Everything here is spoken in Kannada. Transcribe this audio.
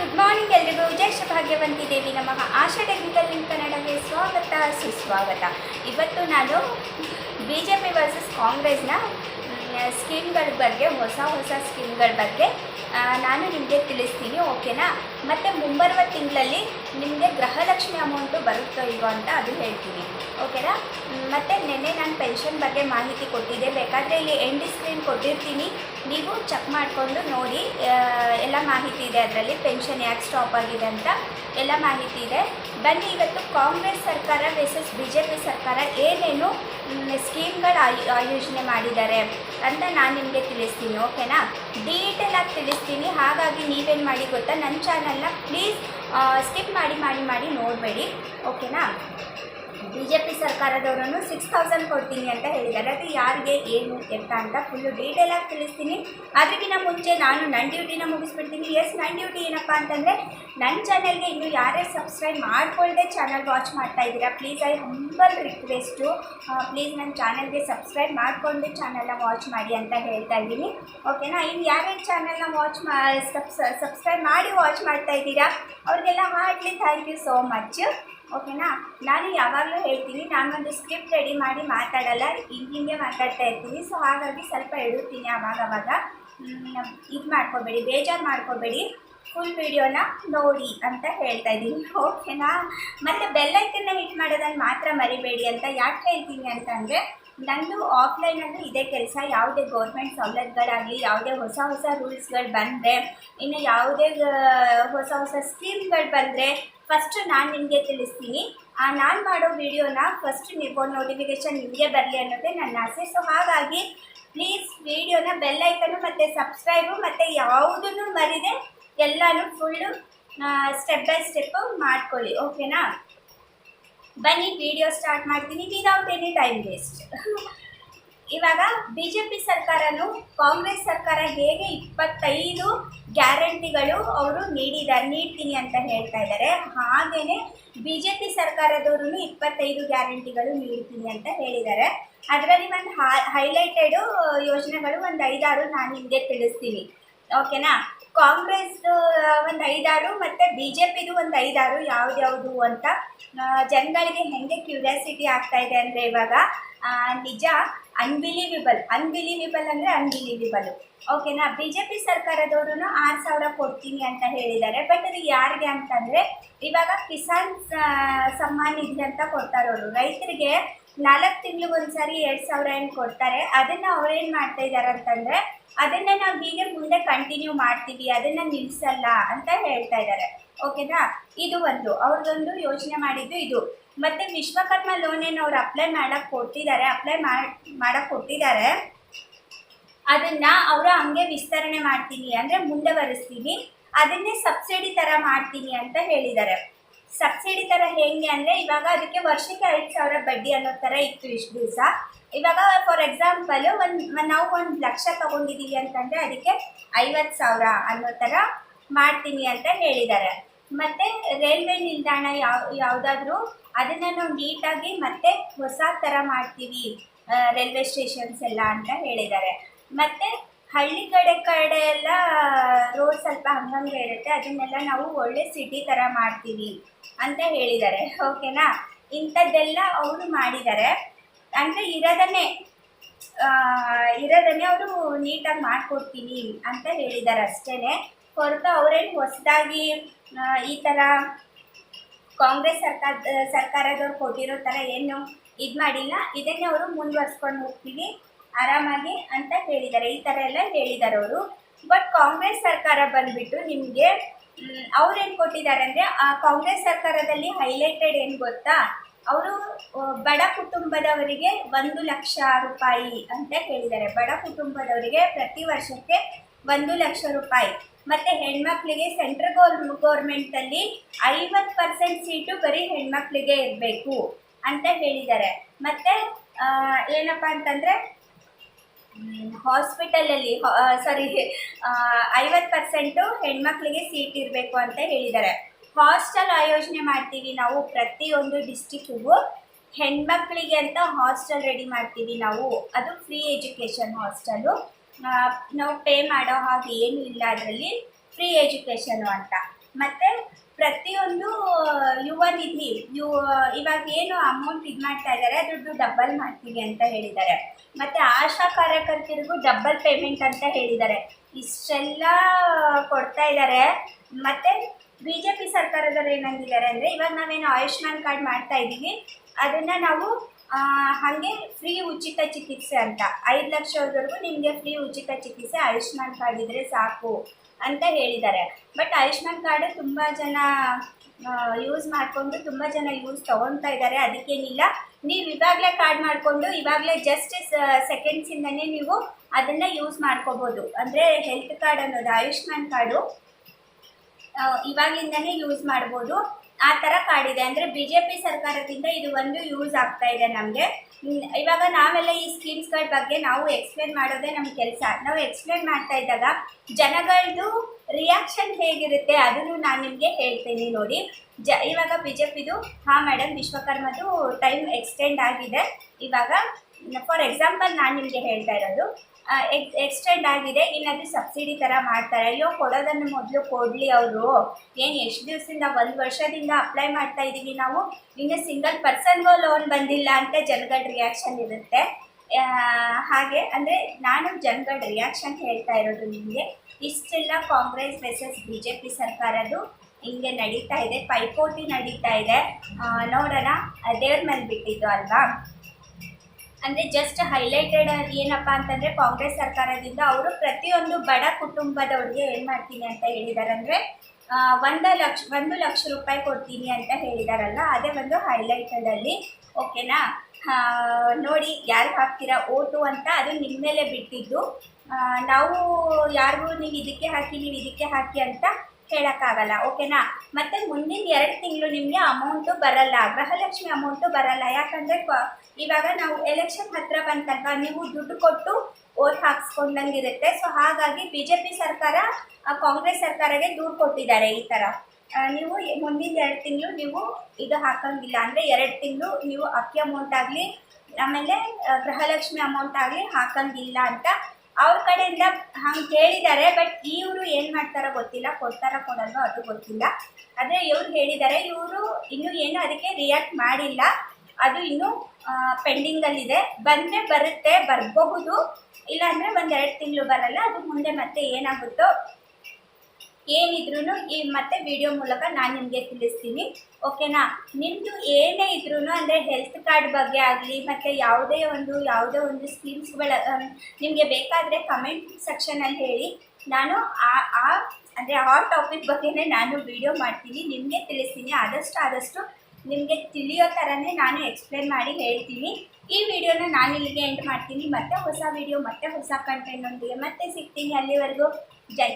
ಗುಡ್ ಮಾರ್ನಿಂಗ್ ಎಲ್ರಿಗೂ. ಜಯ ಭಾಗ್ಯವಂತಿ ದೇವಿ ನಮಃ ಆಶಾ ಟೆಕ್ನಿಕಲ್ ಲಿಂಕ್ ಕನ್ನಡಕ್ಕೆ ಸ್ವಾಗತ, ಸುಸ್ವಾಗತ. ಇವತ್ತು ನಾನು ಬಿ ಜೆ ಪಿ ವರ್ಸಸ್ ಕಾಂಗ್ರೆಸ್ನ ಸ್ಕೀಮ್ಗಳ ಬಗ್ಗೆ, ಹೊಸ ಹೊಸ ಸ್ಕೀಮ್ಗಳ ಬಗ್ಗೆ ನಾನು ನಿಮಗೆ ತಿಳಿಸ್ತೀನಿ ಓಕೆನಾ ಮತ್ತು ಮುಂಬರುವ ತಿಂಗಳಲ್ಲಿ ನಿಮಗೆ ಗೃಹಲಕ್ಷ್ಮಿ ಅಮೌಂಟು ಬರುತ್ತೋ ಇಲ್ವೋ ಅಂತ ಅದು ಹೇಳ್ತೀನಿ ಓಕೆನಾ ಮತ್ತು ನಿನ್ನೆ ನಾನು ಪೆನ್ಷನ್ ಬಗ್ಗೆ ಮಾಹಿತಿ ಕೊಟ್ಟಿದ್ದೆ. ಬೇಕಾದರೆ ಇಲ್ಲಿ ಎಂಡಿ ಸ್ಕ್ರೀನ್ ಕೊಟ್ಟಿರ್ತೀನಿ. ನೀವು ಚೆಕ್ ಮಾಡಿಕೊಂಡು ನೋಡಿ ಎಲ್ಲ ಮಾಹಿತಿ ಇದೆ ಅದರಲ್ಲಿ. ಪೆನ್ಷನ್ ಯಾಕೆ ಸ್ಟಾಪ್ ಆಗಿದೆ ಅಂತ ಎಲ್ಲ ಮಾಹಿತಿ ಇದೆ. ಬನ್ನಿ, ಇವತ್ತು ಕಾಂಗ್ರೆಸ್ ಸರ್ಕಾರ ವೆಸಸ್ ಬಿ ಜೆ ಪಿ ಸರ್ಕಾರ ಏನೇನು ಸ್ಕೀಮ್ಗಳು ಆಯೋಜನೆ ಮಾಡಿದ್ದಾರೆ ಅಂತ ನಾನು ನಿಮಗೆ ತಿಳಿಸ್ತೀನಿ ಓಕೆನಾ ಡೀಟೇಲ್ ಆಗಿ ತಿಳಿಸ್ತೀನಿ. ಹಾಗಾಗಿ ನೀವೇನು ಮಾಡಿ ಗೊತ್ತಾ? ನನ್ನ ಚಾನಲ್ನ ಪ್ಲೀಸ್ ಸ್ಕಿಪ್ ಮಾಡಿ ಮಾಡಿ ಮಾಡಿ ನೋಡಬೇಡಿ ಓಕೆನಾ ಬಿ ಜೆ ಪಿ ಸರ್ಕಾರದವರನ್ನು ಸಿಕ್ಸ್ ತೌಸಂಡ್ ಕೊಡ್ತೀನಿ ಅಂತ ಹೇಳಿದ್ದಾರೆ. ಅದು ಯಾರಿಗೆ ಏನು ಎತ್ತ ಅಂತ ಫುಲ್ಲು ಆಗಿ ತಿಳಿಸ್ತೀನಿ. ಅದಕ್ಕಿಂತ ಮುಂಚೆ ನಾನು ನನ್ನ ಡ್ಯೂಟಿನ ಮುಗಿಸ್ಬಿಡ್ತೀನಿ. ಎಸ್ ನನ್ನ ಡ್ಯೂಟಿ ಏನಪ್ಪ ಅಂತಂದರೆ ನನ್ನ ಚಾನಲ್ಗೆ ಇನ್ನು ಯಾರೇ ಸಬ್ಸ್ಕ್ರೈಬ್ ಮಾಡ್ಕೊಳ್ಳದೆ ಚಾನಲ್ ವಾಚ್ ಮಾಡ್ತಾ ಇದ್ದೀರಾ please I humble request please ನನ್ನ ಚಾನಲ್ಗೆ ಸಬ್ಸ್ಕ್ರೈಬ್ ಮಾಡಿಕೊಂಡು ಚಾನಲ್ನ ವಾಚ್ ಮಾಡಿ ಅಂತ ಹೇಳ್ತಾ ಇದ್ದೀನಿ. ಓಕೆನಾ ಇನ್ನು ಯಾರೇ ಚಾನಲ್ನ ವಾಚ್ ಮಾ ಸಬ್ಸ್ ಸಬ್ಸ್ಕ್ರೈಬ್ ಮಾಡಿ ವಾಚ್ ಮಾಡ್ತಾ ಇದ್ದೀರಾ, ಅವ್ರಿಗೆಲ್ಲ heartly thank you so much ಓಕೆನಾ? ನಾನು ಯಾವಾಗಲೂ ಹೇಳ್ತೀನಿ, ನಾನೊಂದು ಸ್ಕ್ರಿಪ್ಟ್ ರೆಡಿ ಮಾಡಿ ಮಾತಾಡಲ್ಲ, ಹಿಂಗೆ ಮಾತಾಡ್ತಾ ಇರ್ತೀನಿ. ಸೊ ಹಾಗಾಗಿ ಸ್ವಲ್ಪ ಹೇಳುತ್ತೀನಿ ಆವಾಗ ಅವಾಗ ಇದು ಮಾಡ್ಕೋಬೇಡಿ, ಬೇಜಾರು ಮಾಡ್ಕೋಬೇಡಿ. ಫುಲ್ ವಿಡಿಯೋನ ನೋಡಿ ಅಂತ ಹೇಳ್ತಾ ಇದ್ದೀನಿ. ಓಕೆನಾ? ಮತ್ತು ಬೆಲ್ಲೈಕನ್ನ ಹಿಟ್ ಮಾಡೋದನ್ನು ಮಾತ್ರ ಮರಿಬೇಡಿ ಅಂತ ಯಾಕೆ ಹೇಳ್ತೀನಿ ಅಂತಂದರೆ ನಂದು ಆಫ್ಲೈನಲ್ಲೂ ಇದೇ ಕೆಲಸ. ಯಾವುದೇ ಗೌರ್ಮೆಂಟ್ ಸವಲತ್ತುಗಳಾಗಲಿ, ಯಾವುದೇ ಹೊಸ ಹೊಸ ರೂಲ್ಸ್ಗಳು ಬಂದರೆ, ಇನ್ನು ಯಾವುದೇ ಹೊಸ ಹೊಸ ಸ್ಕೀಮ್ಗಳು ಬಂದರೆ ಫಸ್ಟು ನಾನು ನಿಮಗೆ ತಿಳಿಸ್ತೀನಿ. ಆ, ನಾನು ಮಾಡೋ ವಿಡಿಯೋನ ಫಸ್ಟ್ ನೀವು ನೋಟಿಫಿಕೇಷನ್ ನಿಮಗೆ ಬರಲಿ ಅನ್ನೋದೇ ನನ್ನ ಆಸೆ. ಸೊ ಹಾಗಾಗಿ ಪ್ಲೀಸ್ ವಿಡಿಯೋನ ಬೆಲ್ಲೈಕನ್ನು ಮತ್ತು ಸಬ್ಸ್ಕ್ರೈಬು ಮತ್ತು ಯಾವುದನ್ನು ಮರಿದೆ ಎಲ್ಲನೂ ಫುಲ್ಲು ಸ್ಟೆಪ್ ಬೈ ಸ್ಟೆಪ್ಪು ಮಾಡ್ಕೊಳ್ಳಿ. ಓಕೆನಾ ಬನ್ನಿ ವಿಡಿಯೋ ಸ್ಟಾರ್ಟ್ ಮಾಡ್ತೀನಿ. ವಿದೌಟ್ ಎನಿ ಟೈಮ್ ವೇಸ್ಟ್ ಇವಾಗ ಬಿ ಜೆ ಪಿ ಸರ್ಕಾರನು ಕಾಂಗ್ರೆಸ್ ಸರ್ಕಾರ ಹೇಗೆ ಇಪ್ಪತ್ತೈದು ಗ್ಯಾರಂಟಿಗಳು ಅವರು ನೀಡಿದ್ದಾರೆ, ನೀಡ್ತೀನಿ ಅಂತ ಹೇಳ್ತಾ ಇದ್ದಾರೆ. ಹಾಗೆಯೇ ಬಿ ಜೆ ಪಿ ಸರ್ಕಾರದವರು ಇಪ್ಪತ್ತೈದು ಗ್ಯಾರಂಟಿಗಳು ನೀಡ್ತೀನಿ ಅಂತ ಹೇಳಿದ್ದಾರೆ. ಅದರಲ್ಲಿ ಒಂದು ಹೈಲೈಟೆಡು ಯೋಜನೆಗಳು ಒಂದು ಐದಾರು ನಾನು ನಿಮಗೆ ತಿಳಿಸ್ತೀನಿ. ಓಕೆನಾ ಕಾಂಗ್ರೆಸ್ ಒಂದು ಐದಾರು ಮತ್ತು ಬಿ ಜೆ ಪಿದು ಒಂದು ಐದಾರು ಯಾವ್ದ್ಯಾವುದು ಅಂತ ಜನಗಳಿಗೆ ಹೆಂಗೆ ಕ್ಯೂರಿಯಾಸಿಟಿ ಆಗ್ತಾ ಇದೆ ಅಂದರೆ ಇವಾಗ ನಿಜ ಅನ್ಬಿಲೀವಿಬಲ್ ಅನ್ಬಿಲೀವಿಬಲ್ ಅಂದರೆ ಅನ್ಬಿಲೀವಿಬಲ್ ಓಕೆನಾ ಬಿ ಜೆ ಪಿ ಸರ್ಕಾರದವರು ಆರು ಸಾವಿರ ಕೊಡ್ತೀನಿ ಅಂತ ಹೇಳಿದ್ದಾರೆ. ಬಟ್ ಅದು ಯಾರಿಗೆ ಅಂತಂದರೆ, ಇವಾಗ ಕಿಸಾನ್ ಸಮ್ಮಾನ್ ನಿಧಿ ಅಂತ ಕೊಡ್ತಾರೆ ಅವರು ರೈತರಿಗೆ ನಾಲ್ಕು ತಿಂಗಳಿಗೆ ಒಂದ್ಸರಿ ಎರಡು ಸಾವಿರ ಏನು ಕೊಡ್ತಾರೆ, ಅದನ್ನು ಏನು ಮಾಡ್ತಾ ಇದ್ದಾರೆ ಅಂತಂದರೆ, ಅದನ್ನು ನಾವು ಹೀಗೆ ಮುಂದೆ ಕಂಟಿನ್ಯೂ ಮಾಡ್ತೀವಿ, ಅದನ್ನು ನಿಲ್ಲಿಸಲ್ಲ ಅಂತ ಹೇಳ್ತಾ ಇದ್ದಾರೆ ಓಕೆನಾ ಇದು ಒಂದು. ಅವ್ರದ್ದೊಂದು ಯೋಚನೆ ಮಾಡಿದ್ದು ಇದು. ಮತ್ತು ವಿಶ್ವಕರ್ಮ ಲೋನ್ ಏನು ಅವ್ರು ಅಪ್ಲೈ ಮಾಡೋಕ್ಕೆ ಕೊಟ್ಟಿದ್ದಾರೆ ಅಪ್ಲೈ ಮಾಡಕ್ಕೆ ಕೊಟ್ಟಿದ್ದಾರೆ ಅದನ್ನ ಅವರು ಹಂಗೆ ವಿಸ್ತರಣೆ ಮಾಡ್ತೀನಿ, ಅಂದರೆ ಬರೆಸ್ತೀನಿ ಅದನ್ನೇ ಸಬ್ಸಿಡಿ ಥರ ಮಾಡ್ತೀನಿ ಅಂತ ಹೇಳಿದ್ದಾರೆ ಸಬ್ಸಿಡಿ ಥರ ಹೇಗೆ ಅಂದರೆ ಇವಾಗ ಅದಕ್ಕೆ ವರ್ಷಕ್ಕೆ ಐದು ಸಾವಿರ ಬಡ್ಡಿ ಅನ್ನೋ ಥರ ಇತ್ತು ಇಷ್ಟು ದಿವಸ. ಇವಾಗ ಫಾರ್ ಎಕ್ಸಾಂಪಲ್ ಒಂದು ನಾವು ಒಂದು ಲಕ್ಷ ತಗೊಂಡಿದ್ದೀವಿ ಅಂತಂದರೆ ಅದಕ್ಕೆ ಐವತ್ತು ಸಾವಿರ ಅನ್ನೋ ಥರ ಮಾಡ್ತೀನಿ ಅಂತ ಹೇಳಿದ್ದಾರೆ. ಮತ್ತು ರೈಲ್ವೆ ನಿಲ್ದಾಣ ಯಾವ, ಯಾವುದಾದ್ರೂ ಅದನ್ನು ನಾವು ನೀಟಾಗಿ ಮತ್ತೆ ಹೊಸ ಥರ ಮಾಡ್ತೀವಿ ರೈಲ್ವೆ ಸ್ಟೇಷನ್ಸ್ ಎಲ್ಲ ಅಂತ ಹೇಳಿದ್ದಾರೆ. ಮತ್ತು ಹಳ್ಳಿ ಕಡೆ ಕಡೆ ಎಲ್ಲ ರೋಡ್ ಸ್ವಲ್ಪ ಹಂಗಂಗೆ ಇರುತ್ತೆ. ಅದನ್ನೆಲ್ಲ ನಾವು ಒಳ್ಳೆ ಸಿಟಿ ಥರ ಮಾಡ್ತೀವಿ ಅಂತ ಹೇಳಿದ್ದಾರೆ. ಓಕೆನಾ ಇಂಥದ್ದೆಲ್ಲ ಅವರು ಮಾಡಿದ್ದಾರೆ. ಅಂದರೆ ಇರೋದನ್ನೇ ಇರೋದನ್ನೇ ಅವರು ನೀಟಾಗಿ ಮಾಡಿಕೊಡ್ತೀನಿ ಅಂತ ಹೇಳಿದ್ದಾರೆ ಅಷ್ಟೇ ಹೊರತು ಅವರೇನು ಹೊಸದಾಗಿ ಈ ಥರ ಕಾಂಗ್ರೆಸ್ ಸರ್ಕಾರ, ಸರ್ಕಾರದವ್ರು ಕೊಟ್ಟಿರೋ ಥರ ಏನು ಇದು ಮಾಡಿಲ್ಲ ಇದನ್ನೇ ಅವರು ಮುಂದುವರ್ಸ್ಕೊಂಡು ಹೋಗ್ತೀವಿ. ಆರಾಮಾಗಿ ಅಂತ ಹೇಳಿದ್ದಾರೆ. ಈ ಥರ ಎಲ್ಲ ಹೇಳಿದ್ದಾರೆ ಅವರು. ಬಟ್ ಕಾಂಗ್ರೆಸ್ ಸರ್ಕಾರ ಬಂದುಬಿಟ್ಟು ನಿಮಗೆ ಅವ್ರೇನು ಕೊಟ್ಟಿದ್ದಾರೆ ಅಂದರೆ, ಆ ಕಾಂಗ್ರೆಸ್ ಸರ್ಕಾರದಲ್ಲಿ ಹೈಲೈಟೆಡ್ ಏನು ಗೊತ್ತಾ? ಅವರು ಬಡ ಕುಟುಂಬದವರಿಗೆ ಒಂದು ಲಕ್ಷ ರೂಪಾಯಿ ಅಂತ ಹೇಳಿದ್ದಾರೆ. ಬಡ ಕುಟುಂಬದವರಿಗೆ ಪ್ರತಿ ವರ್ಷಕ್ಕೆ ಒಂದು ಲಕ್ಷ ರೂಪಾಯಿ. ಮತ್ತು ಹೆಣ್ಮಕ್ಳಿಗೆ ಸೆಂಟ್ರಲ್ ಗೌರ್ ಗೌರ್ಮೆಂಟಲ್ಲಿ ಐವತ್ತು ಪರ್ಸೆಂಟ್ ಸೀಟು ಬರೀ ಹೆಣ್ಮಕ್ಳಿಗೆ ಇರಬೇಕು ಅಂತ ಹೇಳಿದ್ದಾರೆ. ಮತ್ತು ಏನಪ್ಪ ಅಂತಂದರೆ ಹಾಸ್ಪಿಟಲಲ್ಲಿ ಸಾರಿ ಐವತ್ತು ಪರ್ಸೆಂಟು ಹೆಣ್ಮಕ್ಳಿಗೆ ಸೀಟ್ ಇರಬೇಕು ಅಂತ ಹೇಳಿದ್ದಾರೆ. ಹಾಸ್ಟೆಲ್ ಆಯೋಜನೆ ಮಾಡ್ತೀವಿ ನಾವು ಪ್ರತಿಯೊಂದು ಡಿಸ್ಟಿಕ್ಕಿಗೂ ಹೆಣ್ಮಕ್ಳಿಗೆ ಅಂತ ಹಾಸ್ಟೆಲ್ ರೆಡಿ ಮಾಡ್ತೀವಿ ನಾವು. ಅದು ಫ್ರೀ ಎಜುಕೇಷನ್ ಹಾಸ್ಟೆಲು ನಾವು ಪೇ ಮಾಡೋ ಹಾಗೆ ಏನು ಇಲ್ಲ ಅದರಲ್ಲಿ. ಫ್ರೀ ಎಜುಕೇಷನು ಅಂತ. ಮತ್ತು ಪ್ರತಿಯೊಂದು ಯುವ ನಿಧಿ, ಯು, ಇವಾಗ ಏನು ಅಮೌಂಟ್ ಇದು ಮಾಡ್ತಾ ಇದ್ದಾರೆ ದುಡ್ಡು ಡಬಲ್ ಮಾಡ್ತೀವಿ ಅಂತ ಹೇಳಿದ್ದಾರೆ. ಮತ್ತು ಆಶಾ ಕಾರ್ಯಕರ್ತರಿಗೂ ಡಬ್ಬಲ್ ಪೇಮೆಂಟ್ ಅಂತ ಹೇಳಿದ್ದಾರೆ. ಇಷ್ಟೆಲ್ಲ ಕೊಡ್ತಾ ಇದ್ದಾರೆ ಮತ್ತು ಬಿ ಜೆ ಪಿ ಸರ್ಕಾರದವ್ರು ಏನಂದಿದ್ದಾರೆ ಅಂದರೆ, ಇವಾಗ ನಾವೇನು ಆಯುಷ್ಮಾನ್ ಕಾರ್ಡ್ ಮಾಡ್ತಾ ಇದ್ದೀವಿ. ಅದನ್ನು ನಾವು ಹಾಗೆ ಫ್ರೀ ಉಚಿತ ಚಿಕಿತ್ಸೆ ಅಂತ. ಐದು ಲಕ್ಷದವರೆಗೂ ನಿಮಗೆ ಫ್ರೀ ಉಚಿತ ಚಿಕಿತ್ಸೆ ಆಯುಷ್ಮಾನ್ ಕಾರ್ಡ್ ಇದ್ದರೆ ಸಾಕು ಅಂತ ಹೇಳಿದ್ದಾರೆ. ಬಟ್ ಆಯುಷ್ಮಾನ್ ಕಾರ್ಡ್ ತುಂಬ ಜನ ಯೂಸ್ ಮಾಡಿಕೊಂಡು ತುಂಬ ಜನ ಯೂಸ್ ತೊಗೊಳ್ತಾ ಇದ್ದಾರೆ. ಅದಕ್ಕೇನಿಲ್ಲ. ನೀವು ಇವಾಗಲೇ ಕಾರ್ಡ್ ಮಾಡಿಕೊಂಡು, ಇವಾಗಲೇ ಜಸ್ಟ್ ಸೆಕೆಂಡ್ಸಿಂದನೇ ನೀವು ಅದನ್ನು ಯೂಸ್ ಮಾಡ್ಕೋಬೋದು. ಅಂದರೆ ಹೆಲ್ತ್ ಕಾರ್ಡ್ ಅನ್ನೋದು, ಆಯುಷ್ಮಾನ್ ಕಾರ್ಡು ಇವಾಗಿಂದನೇ ಯೂಸ್ ಮಾಡ್ಬೋದು. ಆ ಥರ ಕಾಡಿದೆ. ಅಂದರೆ ಬಿ ಜೆ ಪಿ ಸರ್ಕಾರದಿಂದ ಇದು ಒಂದು ಯೂಸ್ ಆಗ್ತಾ ಇದೆ ನಮಗೆ. ಇವಾಗ ನಾವೆಲ್ಲ ಈ ಸ್ಕೀಮ್ಸ್ಗಳ ಬಗ್ಗೆ ನಾವು ಎಕ್ಸ್ಪ್ಲೇನ್ ಮಾಡೋದೇ ನಮ್ಮ ಕೆಲಸ. ನಾವು ಎಕ್ಸ್ಪ್ಲೇನ್ ಮಾಡ್ತಾ ಇದ್ದಾಗ ಜನಗಳದ್ದು ರಿಯಾಕ್ಷನ್ ಹೇಗಿರುತ್ತೆ ಅದನ್ನು ನಾನು ನಿಮಗೆ ಹೇಳ್ತೀನಿ ನೋಡಿ. ಜ, ಇವಾಗ ಬಿ ಜೆ ಪಿದು ಹಾಂ ಮೇಡಮ್ ವಿಶ್ವಕರ್ಮದು ಟೈಮ್ ಎಕ್ಸ್ಟೆಂಡ್ ಆಗಿದೆ. ಇವಾಗ ಫಾರ್ ಎಕ್ಸಾಂಪಲ್ ನಾನು ನಿಮಗೆ ಹೇಳ್ತಾ ಇರೋದು ಎಕ್ ಎಕ್ಸ್ಟೆಂಡ್ ಆಗಿದೆ. ಇನ್ನದು ಸಬ್ಸಿಡಿ ಥರ ಮಾಡ್ತಾರೆ. ಅಯ್ಯೋ, ಕೊಡೋದನ್ನು ಮೊದಲು ಕೊಡಲಿ ಅವರು. ಏನು ಎಷ್ಟು ದಿವಸದಿಂದ ಒಂದು ವರ್ಷದಿಂದ ಅಪ್ಲೈ ಮಾಡ್ತಾ ಇದ್ದೀವಿ ನಾವು? ಇನ್ನು ಸಿಂಗಲ್ ಪರ್ಸನ್ಗೂ ಲೋನ್ ಬಂದಿಲ್ಲ ಅಂತ ಜನಗಳ ರಿಯಾಕ್ಷನ್ ಇರುತ್ತೆ. ಹಾಗೆ, ಅಂದರೆ ನಾನು ಜನಗಳ ರಿಯಾಕ್ಷನ್ ಹೇಳ್ತಾ ಇರೋದು ನಿಮಗೆ. ಇಷ್ಟೆಲ್ಲ Congress versus B J P ಸರ್ಕಾರದು ಹಿಂಗೆ ನಡೀತಾ ಇದೆ. ಪೈಪೋಟಿ ನಡೀತಾ ಇದೆ. ನೋಡೋಣ. ದೇವ್ರ ಮೇಲೆ ಬಿಟ್ಟಿದ್ದು ಅಲ್ವಾ? ಅಂದರೆ ಜಸ್ಟ್ ಹೈಲೈಟೆಡ್ ಏನಪ್ಪ ಅಂತಂದರೆ ಕಾಂಗ್ರೆಸ್ ಸರ್ಕಾರದಿಂದ ಅವರು ಪ್ರತಿಯೊಂದು ಬಡ ಕುಟುಂಬದವ್ರಿಗೆ ಏನು ಮಾಡ್ತೀನಿ ಅಂತ ಹೇಳಿದ್ದಾರೆ ಅಂದರೆ ಒಂದು ಲಕ್ಷ ಒಂದು ಲಕ್ಷ ರೂಪಾಯಿ ಕೊಡ್ತೀನಿ ಅಂತ ಹೇಳಿದಾರಲ್ಲ, ಅದೇ ಒಂದು ಹೈಲೈಟೆಡಲ್ಲಿ ಓಕೆನಾ ನೋಡಿ ಯಾರು ಹಾಕ್ತೀರಾ, ಓಟು ಅಂತ ಅದು ನಿಮ್ಮ ಮೇಲೆ ಬಿಟ್ಟಿದ್ದು. ನಾವು ಯಾರಿಗೂ ನೀವು ಇದಕ್ಕೆ ಹಾಕಿ, ನೀವು ಇದಕ್ಕೆ ಹಾಕಿ ಅಂತ ಹೇಳೋಕ್ಕಾಗಲ್ಲ ಓಕೆನಾ ಮತ್ತು ಮುಂದಿನ ಎರಡು ತಿಂಗಳು ನಿಮಗೆ ಅಮೌಂಟು ಬರಲ್ಲ, ಗೃಹಲಕ್ಷ್ಮಿ ಅಮೌಂಟು ಬರಲ್ಲ. ಯಾಕಂದರೆ ಇವಾಗ ನಾವು ಎಲೆಕ್ಷನ್ ಹತ್ರ ಬಂತಲ್ವ ನೀವು ದುಡ್ಡು ಕೊಟ್ಟು ಓಟ್ ಹಾಕ್ಸ್ಕೊಂಡಂಗೆ ಇರುತ್ತೆ ಸೊ ಹಾಗಾಗಿ ಬಿ ಜೆ ಪಿ ಸರ್ಕಾರ ಕಾಂಗ್ರೆಸ್ ಸರ್ಕಾರಗೆ ದೂರು ಕೊಟ್ಟಿದ್ದಾರೆ ಈ ಥರ. ನೀವು ಮುಂದಿನ ಎರಡು ತಿಂಗಳು ನೀವು ಇದು ಹಾಕಂಗಿಲ್ಲ. ಅಂದರೆ ಎರಡು ತಿಂಗಳು ನೀವು ಅಕ್ಕಿ ಅಮೌಂಟ್ ಆಗಲಿ, ಆಮೇಲೆ ಗೃಹಲಕ್ಷ್ಮಿ ಅಮೌಂಟ್ ಆಗಲಿ ಹಾಕಂಗಿಲ್ಲ ಅಂತ ಅವ್ರ ಕಡೆಯಿಂದ ಹಂಗೆ ಕೇಳಿದ್ದಾರೆ ಬಟ್ ಇವರು ಏನು ಮಾಡ್ತಾರೋ ಗೊತ್ತಿಲ್ಲ, ಕೊಡ್ತಾರ ಕೊಡಲ್ವೋ ಅದು ಗೊತ್ತಿಲ್ಲ. ಆದರೆ ಇವ್ರು ಹೇಳಿದ್ದಾರೆ, ಇವರು ಇನ್ನೂ ಏನು ಅದಕ್ಕೆ ರಿಯಾಕ್ಟ್ ಮಾಡಿಲ್ಲ. ಅದು ಇನ್ನೂ ಪೆಂಡಿಂಗಲ್ಲಿದೆ ಬಂದರೆ ಬರುತ್ತೆ, ಬರಬಹುದು. ಇಲ್ಲಾಂದರೆ ಒಂದೆರಡು ತಿಂಗಳು ಬರಲ್ಲ, ಅದು ಮುಂದೆ ಮತ್ತೆ ಏನಾಗುತ್ತೋ ಏನಿದ್ರು ಈ ಮತ್ತೆ ವಿಡಿಯೋ ಮೂಲಕ ನಾನು ನಿಮಗೆ ತಿಳಿಸ್ತೀನಿ. ಓಕೆನಾ ನಿಮ್ಮದು ಏನೇ ಇದ್ರೂ ಅಂದರೆ ಹೆಲ್ತ್ ಕಾರ್ಡ್ ಬಗ್ಗೆ ಆಗಲಿ, ಮತ್ತು ಯಾವುದೇ ಒಂದು ಯಾವುದೇ ಒಂದು ಸ್ಕೀಮ್ಸ್ಗಳ ನಿಮಗೆ ಬೇಕಾದರೆ ಕಮೆಂಟ್ ಸೆಕ್ಷನಲ್ಲಿ ಹೇಳಿ. ನಾನು ಆ ಆ, ಅಂದರೆ ಆ ಟಾಪಿಕ್ ಬಗ್ಗೆನೇ ನಾನು ವಿಡಿಯೋ ಮಾಡ್ತೀನಿ, ನಿಮಗೆ ತಿಳಿಸ್ತೀನಿ. ಆದಷ್ಟು ಆದಷ್ಟು ನಿಮಗೆ ತಿಳಿಯೋ ಥರನೇ ನಾನು ಎಕ್ಸ್ಪ್ಲೇನ್ ಮಾಡಿ ಹೇಳ್ತೀನಿ. ಈ ವಿಡಿಯೋನ ನಾನು ಇಲ್ಲಿಗೆ ಎಂಡ್ ಮಾಡ್ತೀನಿ. ಮತ್ತೆ ಹೊಸ ವಿಡಿಯೋ ಮತ್ತೆ ಹೊಸ ಕಂಟೆಂಟ್ನೊಂದಿಗೆ ಮತ್ತೆ ಸಿಗ್ತೀನಿ ಅಲ್ಲಿವರೆಗೂ. ಜೈ